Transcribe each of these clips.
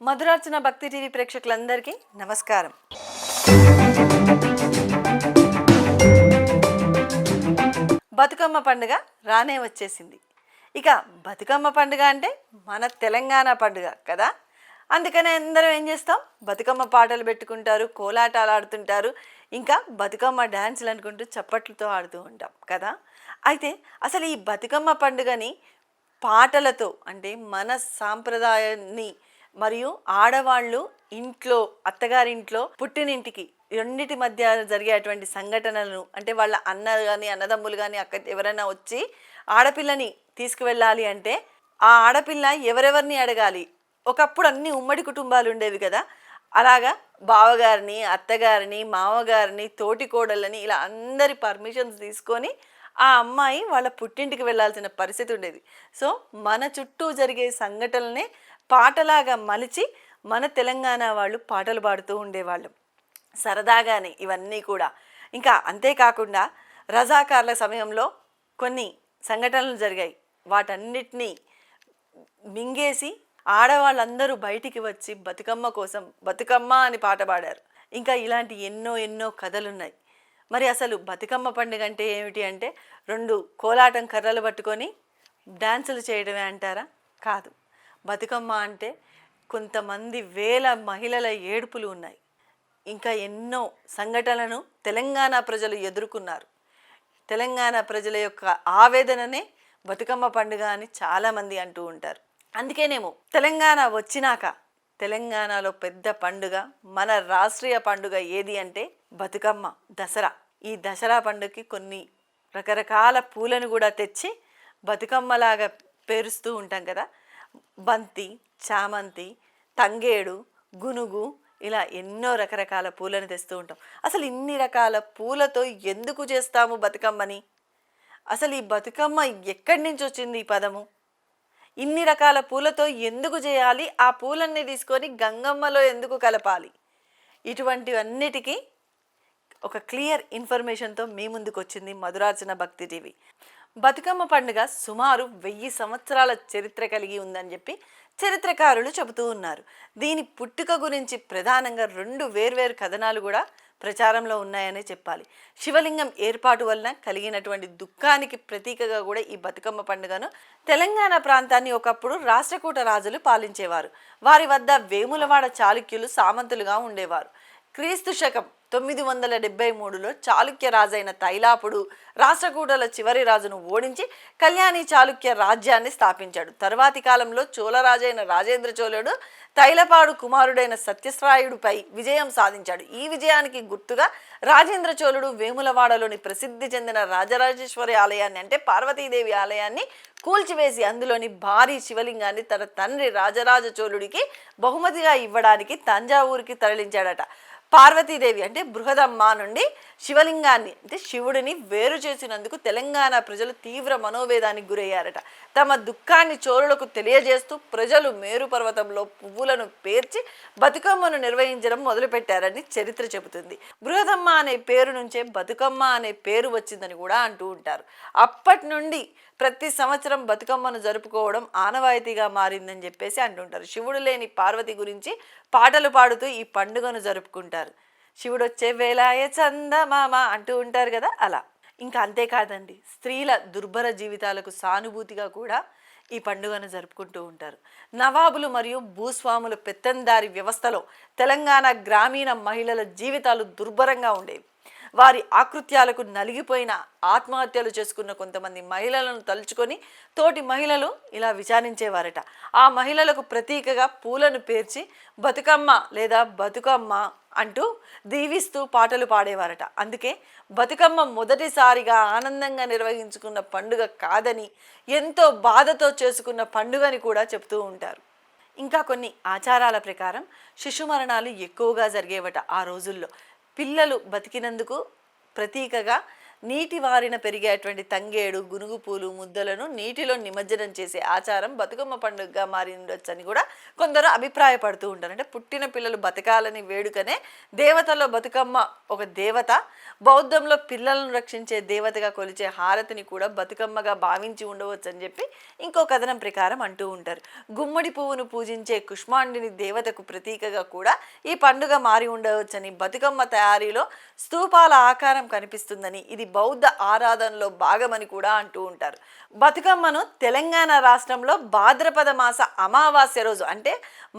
మధురార్చన భక్తి టీవీ ప్రేక్షకులందరికీ నమస్కారం. బతుకమ్మ పండుగ రానే వచ్చేసింది. ఇక బతుకమ్మ పండుగ అంటే మన తెలంగాణ పండుగ కదా? అందుకనే అందరం ఏం చేస్తాం? బతుకమ్మ పాటలు పెట్టుకుంటారు కోలాటాలు ఆడుతుంటారు ఇంకా బతుకమ్మ డ్యాన్సులు అనుకుంటూ చప్పట్లతో ఆడుతూ ఉంటాం కదా? అయితే అసలు ఈ బతుకమ్మ పండుగని పాటలతో అంటే మన సాంప్రదాయాన్ని మరియు ఆడవాళ్ళు ఇంట్లో అత్తగారింట్లో పుట్టినింటికి రెండింటి మధ్య జరిగేటువంటి సంఘటనలను అంటే వాళ్ళ అన్న కానీ అన్నదమ్ములు కానీ అక్క ఎవరైనా వచ్చి ఆడపిల్లని తీసుకువెళ్ళాలి అంటే ఆ ఆడపిల్ల ఎవరెవరిని అడగాలి? ఒకప్పుడు అన్ని ఉమ్మడి కుటుంబాలు ఉండేవి కదా. అలాగా బావగారిని అత్తగారిని మామగారిని తోటి కోడళ్ళని ఇలా అందరి పర్మిషన్స్ తీసుకొని ఆ అమ్మాయి వాళ్ళ పుట్టింటికి వెళ్ళాల్సిన పరిస్థితి ఉండేది. సో మన చుట్టూ జరిగే సంఘటనలనే పాటలాగా మలిచి మన తెలంగాణ వాళ్ళు పాటలు పాడుతూ ఉండేవాళ్ళు. సరదాగానే ఇవన్నీ కూడా. ఇంకా అంతేకాకుండా రజాకార్ల సమయంలో కొన్ని సంఘటనలు జరిగాయి. వాటన్నిటినీ మింగేసి ఆడవాళ్ళందరూ బయటికి వచ్చి బతుకమ్మ కోసం బతుకమ్మ అని పాట పాడారు. ఇంకా ఇలాంటి ఎన్నో ఎన్నో కథలున్నాయి. మరి అసలు బతుకమ్మ పండుగ అంటే ఏమిటి అంటే రెండు కోలాటం కర్రలు పట్టుకొని డాన్సులు చేయడమే అంటారా? కాదు. బతుకమ్మ అంటే కొంతమంది వేల మహిళల ఏడుపులు ఉన్నాయి. ఇంకా ఎన్నో సంఘటనలను తెలంగాణ ప్రజలు ఎదుర్కొన్నారు. తెలంగాణ ప్రజల యొక్క ఆవేదననే బతుకమ్మ పండుగ అని చాలామంది అంటూ ఉంటారు. అందుకేనేమో తెలంగాణ వచ్చినాక తెలంగాణలో పెద్ద పండుగ మన రాష్ట్రీయ పండుగ ఏది అంటే బతుకమ్మ దసరా. ఈ దసరా పండుగకి కొన్ని రకరకాల పూలను కూడా తెచ్చి బతుకమ్మలాగా పేరుస్తూ ఉంటాం కదా. బంతి చామంతి తంగేడు గునుగు ఇలా ఎన్నో రకరకాల పూలను తెస్తూ ఉంటాం. అసలు ఇన్ని రకాల పూలతో ఎందుకు చేస్తాము బతుకమ్మని? అసలు ఈ బతుకమ్మ ఎక్కడి నుంచి వచ్చింది ఈ పదము? ఇన్ని రకాల పూలతో ఎందుకు చేయాలి? ఆ పూలన్నీ తీసుకొని గంగమ్మలో ఎందుకు కలపాలి? ఇటువంటివన్నిటికీ ఒక క్లియర్ ఇన్ఫర్మేషన్తో మీ ముందుకు వచ్చింది మధురార్చన భక్తి టీవీ బతుకమ్మ పండుగ సుమారు వెయ్యి సంవత్సరాల చరిత్ర కలిగి ఉందని చెప్పి చరిత్రకారులు చెబుతూ ఉన్నారు. దీని పుట్టుక గురించి ప్రధానంగా రెండు వేర్వేరు కథనాలు కూడా ప్రచారంలో ఉన్నాయనే చెప్పాలి. శివలింగం ఏర్పాటు వలన కలిగినటువంటి దుఃఖానికి ప్రతీకగా కూడా ఈ బతుకమ్మ పండుగను తెలంగాణ ప్రాంతాన్ని ఒకప్పుడు రాష్ట్రకూట రాజులు పాలించేవారు. వారి వద్ద వేములవాడ చాళుక్యులు సామంతులుగా ఉండేవారు. క్రీస్తు శకం తొమ్మిది వందల డెబ్బై మూడులో చాళుక్య రాజైన తైలాపుడు రాష్ట్రకూటల చివరి రాజును ఓడించి కళ్యాణి చాళుక్య రాజ్యాన్ని స్థాపించాడు. తర్వాతి కాలంలో చోళరాజైన రాజేంద్ర చోళుడు తైలపాడు కుమారుడైన సత్యశ్రాయుడిపై విజయం సాధించాడు. ఈ విజయానికి గుర్తుగా రాజేంద్ర చోళుడు వేములవాడలోని ప్రసిద్ధి చెందిన రాజరాజేశ్వరి ఆలయాన్ని అంటే పార్వతీదేవి ఆలయాన్ని కూల్చివేసి అందులోని భారీ శివలింగాన్ని తన తండ్రి రాజరాజ చోళుడికి బహుమతిగా ఇవ్వడానికి తంజావూరుకి తరలించాడట. పార్వతీదేవి అంటే బృహదమ్మ నుండి శివలింగాన్ని అంటే శివుడిని వేరు చేసినందుకు తెలంగాణ ప్రజలు తీవ్ర మనోవేదానికి గురయ్యారట. తమ దుఃఖాన్ని చోరులకు తెలియజేస్తూ ప్రజలు మేరు పర్వతంలో పువ్వులను పేర్చి బతుకమ్మను నిర్వహించడం మొదలుపెట్టారని చరిత్ర చెబుతుంది. బృహదమ్మ అనే పేరు నుంచే బతుకమ్మ అనే పేరు వచ్చిందని కూడా అంటూ ఉంటారు. అప్పటి నుండి ప్రతి సంవత్సరం బతుకమ్మను జరుపుకోవడం ఆనవాయితీగా మారిందని చెప్పేసి అంటుంటారు. శివుడు లేని పార్వతి గురించి పాటలు పాడుతూ ఈ పండుగను జరుపుకుంటారు. శివుడు వచ్చే వేలాయ చందమామ అంటూ ఉంటారు కదా అలా. ఇంకా అంతేకాదండి స్త్రీల దుర్భర జీవితాలకు సానుభూతిగా కూడా ఈ పండుగను జరుపుకుంటూ ఉంటారు. నవాబులు మరియు భూస్వాముల పెత్తందారి వ్యవస్థలో తెలంగాణ గ్రామీణ మహిళల జీవితాలు దుర్భరంగా ఉండేవి. వారి ఆకృత్యాలకు నలిగిపోయిన ఆత్మహత్యలు చేసుకున్న కొంతమంది మహిళలను తలుచుకొని తోటి మహిళలు ఇలా విచారించేవారట. ఆ మహిళలకు ప్రతీకగా పూలను పేర్చి బతుకమ్మ లేదా బతుకమ్మ అంటూ దీవిస్తూ పాటలు పాడేవారట. అందుకే బతుకమ్మ మొదటిసారిగా ఆనందంగా నిర్వహించుకున్న పండుగ కాదని ఎంతో బాధతో చేసుకున్న పండుగని కూడా చెప్తూ ఉంటారు. ఇంకా కొన్ని ఆచారాల ప్రకారం శిశు మరణాలు ఎక్కువగా జరిగేవట ఆ రోజుల్లో. పిల్లలు బతికినందుకు ప్రతీకగా నీటి వారిన పెరిగేటువంటి తంగేడు గునుగు పూలు ముద్దలను నీటిలో నిమజ్జనం చేసే ఆచారం బతుకమ్మ పండుగగా మారిండొచ్చని కూడా కొందరు అభిప్రాయపడుతూ ఉంటారు. అంటే పుట్టిన పిల్లలు బతకాలని వేడుకనే దేవతలో బతుకమ్మ ఒక దేవత బౌద్ధంలో పిల్లలను రక్షించే దేవతగా కొలిచే హారతిని కూడా బతుకమ్మగా భావించి ఉండవచ్చు అని చెప్పి ఇంకో కథనం ప్రకారం అంటూ ఉంటారు. గుమ్మడి పువ్వును పూజించే కుష్మాండిని దేవతకు ప్రతీకగా కూడా ఈ పండుగ మారి ఉండవచ్చని బతుకమ్మ తయారీలో స్తూపాల ఆకారం కనిపిస్తుందని ఇది బౌద్ధ ఆరాధనలో భాగమని కూడా అంటూ ఉంటారు. బతుకమ్మను తెలంగాణ రాష్ట్రంలో భాద్రపద మాస అమావాస్య రోజు అంటే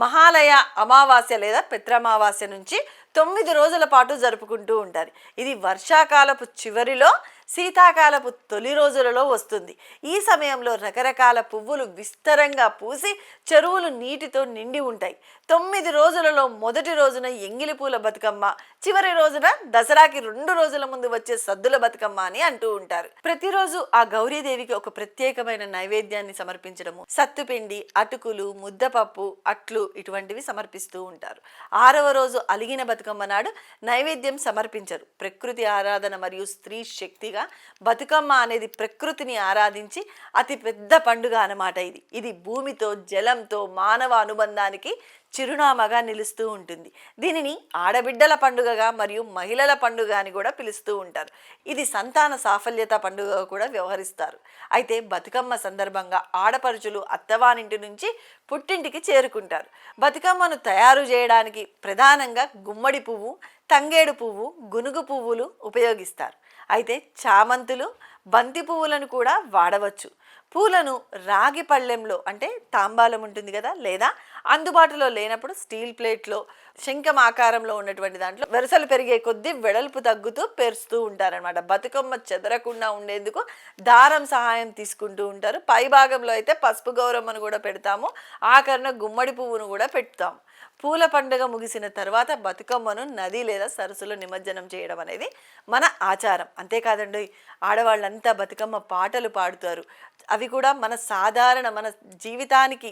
మహాలయ అమావాస్య లేదా పిత్రమావాస్య నుంచి తొమ్మిది రోజుల పాటు జరుపుకుంటూ ఉంటారు. ఇది వర్షాకాలపు చివరిలో శీతాకాలపు తొలి రోజులలో వస్తుంది. ఈ సమయంలో రకరకాల పువ్వులు విస్తరంగా పూసి చెరువులు నీటితో నిండి ఉంటాయి. తొమ్మిది రోజులలో మొదటి రోజున ఎంగిలి పూల బతుకమ్మ చివరి రోజున దసరాకి రెండు రోజుల ముందు వచ్చే సద్దుల బతుకమ్మ అని అంటూ ఉంటారు. ప్రతిరోజు ఆ గౌరీదేవికి ఒక ప్రత్యేకమైన నైవేద్యాన్ని సమర్పించడము సత్తుపిండి అటుకులు ముద్దపప్పు అట్లు ఇటువంటివి సమర్పిస్తూ ఉంటారు. ఆరవ రోజు అలిగిన బతుకమ్మ నాడు నైవేద్యం సమర్పించరు. ప్రకృతి ఆరాధన మరియు స్త్రీ శక్తిగా బతుకమ్మ అనేది ప్రకృతిని ఆరాధించి అతి పెద్ద పండుగ అన్నమాట ఇది. ఇది భూమితో జలంతో మానవ అనుబంధానికి చిరునామాగా నిలుస్తూ ఉంటుంది. దీనిని ఆడబిడ్డల పండుగగా మరియు మహిళల పండుగ అని కూడా పిలుస్తూ ఉంటారు. ఇది సంతాన సాఫల్యత పండుగగా కూడా వ్యవహరిస్తారు. అయితే బతుకమ్మ సందర్భంగా ఆడపడుచులు అత్తవానింటి నుంచి పుట్టింటికి చేరుకుంటారు. బతుకమ్మను తయారు చేయడానికి ప్రధానంగా గుమ్మడి పువ్వు తంగేడు పువ్వు గునుగు పువ్వులు ఉపయోగిస్తారు. అయితే చామంతులు బంతి పువ్వులను కూడా వాడవచ్చు. పూలను రాగి పళ్ళెంలో అంటే తాంబాలం ఉంటుంది కదా లేదా అందుబాటులో లేనప్పుడు స్టీల్ ప్లేట్లో శంఖం ఆకారంలో ఉన్నటువంటి దాంట్లో వెరసలు పెరిగే కొద్దీ వెడల్పు తగ్గుతూ పెరుస్తూ ఉంటారనమాట బతుకమ్మ చెదరకుండా ఉండేందుకు దారం సహాయం తీసుకుంటూ ఉంటారు. పై భాగంలో అయితే పసుపు గౌరమ్మను కూడా పెడతాము. ఆఖరణ గుమ్మడి పువ్వును కూడా పెడతాము పూల పండుగ ముగిసిన తర్వాత బతుకమ్మను నది లేదా సరస్సులో నిమజ్జనం చేయడం అనేది మన ఆచారం. అంతేకాదండి ఆడవాళ్ళంతా బతుకమ్మ పాటలు పాడుతారు. అవి కూడా మన సాధారణ మన జీవితానికి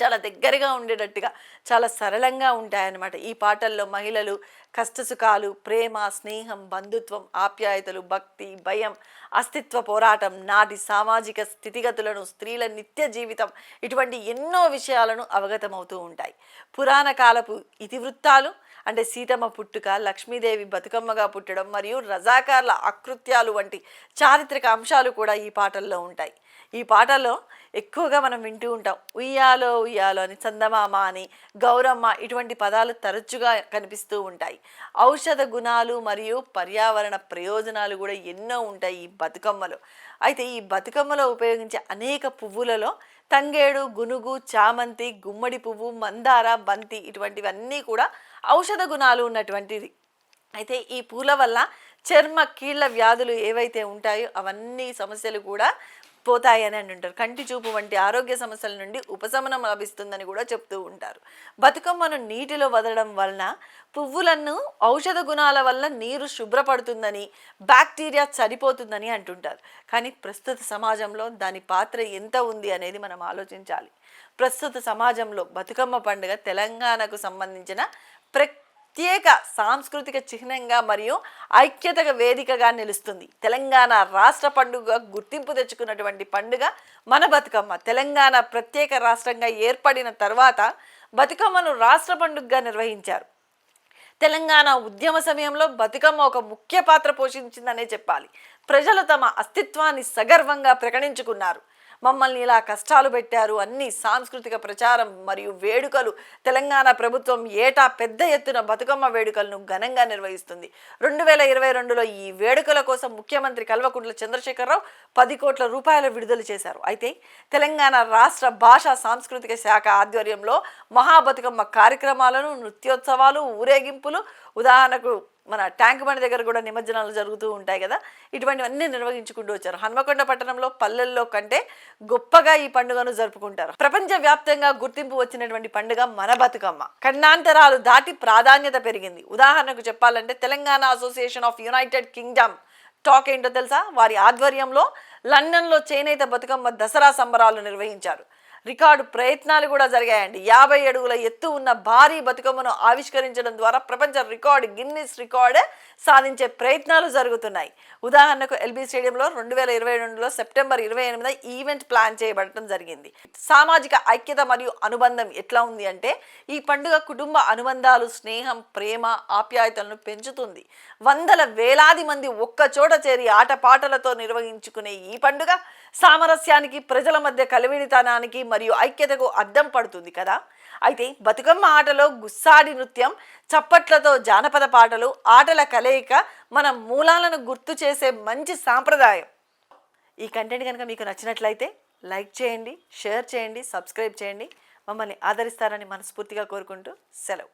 చాలా దగ్గరగా ఉండేటట్టుగా చాలా సరళంగా ఉంటాయన్నమాట. ఈ పాటల్లో మహిళలు కష్టసుఖాలు ప్రేమ స్నేహం బంధుత్వం ఆప్యాయతలు భక్తి భయం అస్తిత్వ పోరాటం నాటి సామాజిక స్థితిగతులను స్త్రీల నిత్య జీవితం ఇటువంటి ఎన్నో విషయాలను అవగతమవుతూ ఉంటాయి. పురాణ కాలపు ఇతివృత్తాలు అంటే సీతమ్మ పుట్టుక లక్ష్మీదేవి బతుకమ్మగా పుట్టడం మరియు రజాకార్ల అకృత్యాలు వంటి చారిత్రక అంశాలు కూడా ఈ పాటల్లో ఉంటాయి. ఈ పాటల్లో ఎక్కువగా మనం వింటూ ఉంటాం. ఉయ్యాలో ఉయ్యాలో అని చందమామ అని గౌరమ్మ ఇటువంటి పదాలు తరచుగా కనిపిస్తూ ఉంటాయి. ఔషధ గుణాలు మరియు పర్యావరణ ప్రయోజనాలు కూడా ఎన్నో ఉంటాయి ఈ బతుకమ్మలో. అయితే ఈ బతుకమ్మలో ఉపయోగించే అనేక పువ్వులలో తంగేడు గునుగు చామంతి గుమ్మడి పువ్వు మందార బంతి ఇటువంటివన్నీ కూడా ఔషధ గుణాలు ఉన్నటువంటిది. అయితే ఈ పూల వల్ల చర్మ కీళ్ళ వ్యాధులు ఏవైతే ఉంటాయో అవన్నీ సమస్యలు కూడా పోతాయని అని అంటారు. కంటి చూపు వంటి ఆరోగ్య సమస్యల నుండి ఉపశమనం లభిస్తుందని కూడా చెప్తూ ఉంటారు. బతుకమ్మను నీటిలో వదలడం వలన పువ్వులను ఔషధ గుణాల వల్ల నీరు శుభ్రపడుతుందని బ్యాక్టీరియా చనిపోతుందని అంటుంటారు. కానీ ప్రస్తుత సమాజంలో దాని పాత్ర ఎంత ఉంది అనేది మనం ఆలోచించాలి. ప్రస్తుత సమాజంలో బతుకమ్మ పండుగ తెలంగాణకు సంబంధించిన ప్రక్ ప్రత్యేక సాంస్కృతిక చిహ్నంగా మరియు ఐక్యతగా వేదికగా నిలుస్తుంది. తెలంగాణ రాష్ట్ర పండుగ గుర్తింపు తెచ్చుకున్నటువంటి పండుగ మన బతుకమ్మ. తెలంగాణ ప్రత్యేక రాష్ట్రంగా ఏర్పడిన తర్వాత బతుకమ్మను రాష్ట్ర పండుగగా నిర్వహించారు. తెలంగాణ ఉద్యమ సమయంలో బతుకమ్మ ఒక ముఖ్య పాత్ర పోషించిందనే చెప్పాలి. ప్రజలు తమ అస్తిత్వాన్ని సగర్వంగా ప్రకటించుకున్నారు. మమ్మల్ని ఇలా కష్టాలు పెట్టారు. అన్ని సాంస్కృతిక ప్రచారం మరియు వేడుకలు. తెలంగాణ ప్రభుత్వం ఏటా పెద్ద ఎత్తున బతుకమ్మ వేడుకలను ఘనంగా నిర్వహిస్తుంది. రెండు వేల ఇరవై రెండులో ఈ వేడుకల కోసం ముఖ్యమంత్రి కల్వకుంట్ల చంద్రశేఖరరావు పది కోట్ల రూపాయలు విడుదల చేశారు. అయితే తెలంగాణ రాష్ట్ర భాషా సాంస్కృతిక శాఖ ఆధ్వర్యంలో మహాబతుకమ్మ కార్యక్రమాలను నృత్యోత్సవాలు ఊరేగింపులు ఉదాహరణకు మన ట్యాంక్ బండి దగ్గర కూడా నిమజ్జనాలు జరుగుతూ ఉంటాయి కదా ఇటువంటివన్నీ నిర్వహించుకుంటూ వచ్చారు. హన్మకొండ పట్టణంలో పల్లెల్లో కంటే గొప్పగా ఈ పండుగను జరుపుకుంటారు. ప్రపంచ వ్యాప్తంగా గుర్తింపు వచ్చినటువంటి పండుగ మన బతుకమ్మ. ఖండాంతరాలు దాటి ప్రాధాన్యత పెరిగింది. ఉదాహరణకు చెప్పాలంటే Telangana Association of United Kingdom TAUK ఏంటో తెలుసా? వారి ఆధ్వర్యంలో లండన్లో చేనేత బతుకమ్మ దసరా సంబరాలు నిర్వహించారు. రికార్డు ప్రయత్నాలు కూడా జరిగాయండి. యాభై అడుగుల ఎత్తు ఉన్న భారీ బతుకమ్మను ఆవిష్కరించడం ద్వారా ప్రపంచ రికార్డు గిన్నిస్ రికార్డ్ సాధించే ప్రయత్నాలు జరుగుతున్నాయి. ఉదాహరణకు ఎల్బీ స్టేడియంలో రెండు వేల ఇరవై రెండులో సెప్టెంబర్ ఇరవై ఎనిమిది ఈవెంట్ ప్లాన్ చేయబడటం జరిగింది. సామాజిక ఐక్యత మరియు అనుబంధం ఎట్లా ఉంది అంటే ఈ పండుగ కుటుంబ అనుబంధాలు స్నేహం ప్రేమ ఆప్యాయతలను పెంచుతుంది. వందల వేలాది మంది ఒక్క చోట చేరి ఆటపాటలతో నిర్వహించుకునే ఈ పండుగ సామరస్యానికి ప్రజల మధ్య కలివిడితనానికి మరియు ఐక్యతకు అద్దం పడుతుంది కదా? అయితే బతుకమ్మ ఆటలో గుస్సాడి నృత్యం చప్పట్లతో జానపద పాటలు ఆటల కలయిక మన మూలాలను గుర్తు చేసే మంచి సాంప్రదాయం. ఈ కంటెంట్ కనుక మీకు నచ్చినట్లయితే లైక్ చేయండి షేర్ చేయండి సబ్స్క్రైబ్ చేయండి. మమ్మల్ని ఆదరిస్తారని మనస్ఫూర్తిగా కోరుకుంటూ సెలవు.